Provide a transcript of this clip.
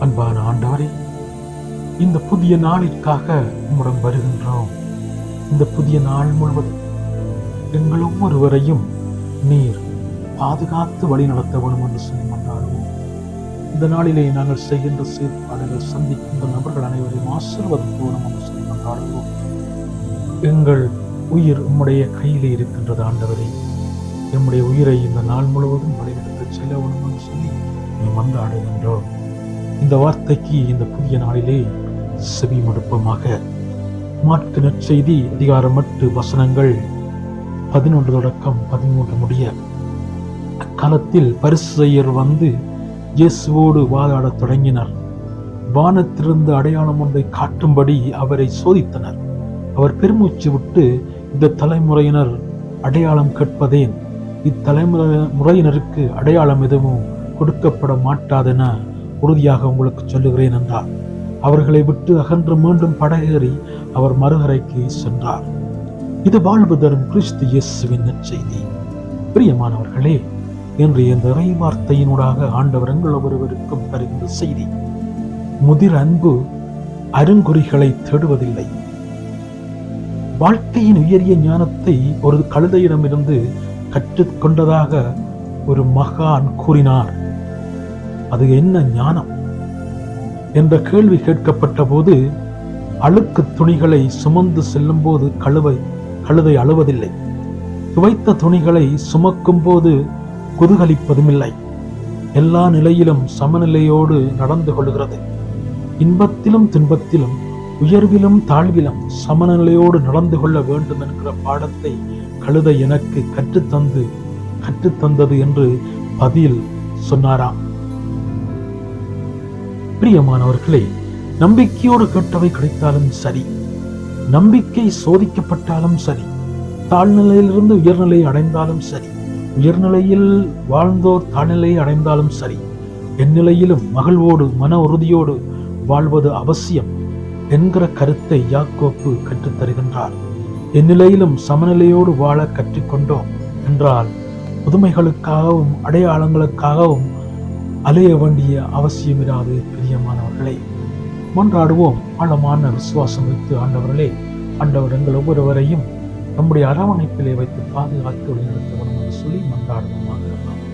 அன்பான ஆண்டவரே இந்த புதிய நாளிற்காக உம்முடன் வருகின்றோம். இந்த புதிய நாள் முழுவதும் எங்கள் ஒவ்வொருவரையும் நீர் பாதுகாத்து வழி நடத்த வேண்டும் என்று சொல்லி மன்றாடுவோம். இந்த நாளிலே நாங்கள் செய்கின்ற செயற்பாடுகள் சந்திக்கின்ற நபர்கள் அனைவரையும் ஆசீர்வதித்து என்று சொல்லி மன்றாடுவோம். எங்கள் உயிர் உம்முடைய கையிலே இருக்கின்றது ஆண்டவரே. என்னுடைய உயிரை இந்த நாள் முழுவதும் வழிநடத்த செல்ல வேண்டும் என்று சொல்லி நீ மன்றாடுகின்றோம். இந்த வார்த்தைக்கு இந்த புதிய நாளிலே செவி மடுப்பமாக. மாட்டு நற்செய்தி அதிகாரமட்டு வசனங்கள். பதினொன்று தொடக்கம் பதிமூன்று முடிய. அக்காலத்தில் பரிசுயர் வந்து இயேசுவோடு வாதாடத் தொடங்கினர். வானத்திலிருந்து அடையாளம் ஒன்றை காட்டும்படி அவரை சோதித்தனர். அவர் பெருமூச்சு விட்டு இந்த தலைமுறையினர் அடையாளம் கேட்பதேன்? இத்தலைமுறை முறையினருக்கு அடையாளம் எதுவும் கொடுக்கப்பட மாட்டாதென உறுதியாக உங்களுக்கு சொல்லுகிறேன் என்றார். அவர்களை விட்டு அகன்று மீண்டும் படகேறி அவர் மறுகரைக்கு சென்றார். இது வாழ்வு தரும் கிறிஸ்து இயேசுவின் நற்செய்தி. பிரியமானவர்களே என்று இந்த இறை வார்த்தையினூடாக ஆண்டவர் எங்கள் ஒருவருக்கும் தருகின்ற செய்தி. முதிர் அன்பு அருங்குறிகளை தேடுவதில்லை. வாழ்க்கையின் உயரிய ஞானத்தை ஒரு கழுதையிடமிருந்து கற்றுக்கொண்டதாக ஒரு மகான் கூறினார். அது என்ன ஞானம்? என்ற கேள்வி கேட்கப்பட்ட போது அழுக்கு துணிகளை சுமந்து செல்லும் போது கழுவை கழுதை அழுவதில்லை. துவைத்த துணிகளை சுமக்கும் போது குதூகலிப்பதும் இல்லை எல்லா நிலையிலும் சமநிலையோடு நடந்து கொள்கிறது. இன்பத்திலும் துன்பத்திலும் உயர்விலும் தாழ்விலும் சமநிலையோடு நடந்து கொள்ள வேண்டும் என்கிற பாடத்தை கழுதை எனக்கு கற்றுத்தந்து கற்றுத்தந்தது என்று பதில் சொன்னாராம். பிரியமானவர்களே நம்பிக்கையோடு கேட்டவை கிடைத்தாலும் சரி நம்பிக்கை சோதிக்கப்பட்டாலும் சரி தாழ்நிலையிலிருந்து உயர்நிலை அடைந்தாலும் சரி உயர்நிலையில் வாழ்ந்தோர் தாழ்நிலையை அடைந்தாலும் சரி எந்நிலையிலும் மகிழ்வோடு மன உறுதியோடு வாழ்வது அவசியம் என்கிற கருத்தை யாக்கோப்பு கற்றுத் தருகின்றார். எந்நிலையிலும் சமநிலையோடு வாழ கற்றுக்கொண்டோம் என்றால் புதுமைகளுக்காகவும் அடையாளங்களுக்காகவும் அலைய வேண்டிய அவசியம் இராது பிரியமானவர்களே. மன்றாடுவோம். ஆழமான விசுவாசம் வைத்து ஆண்டவர்களே ஆண்டவர் எங்கள் ஒவ்வொருவரையும் நம்முடைய அரவணைப்பிலே வைத்து பாதுகாத்து வழிநடத்த வேண்டும் என்று சொல்லி மன்றாடுவோமாக.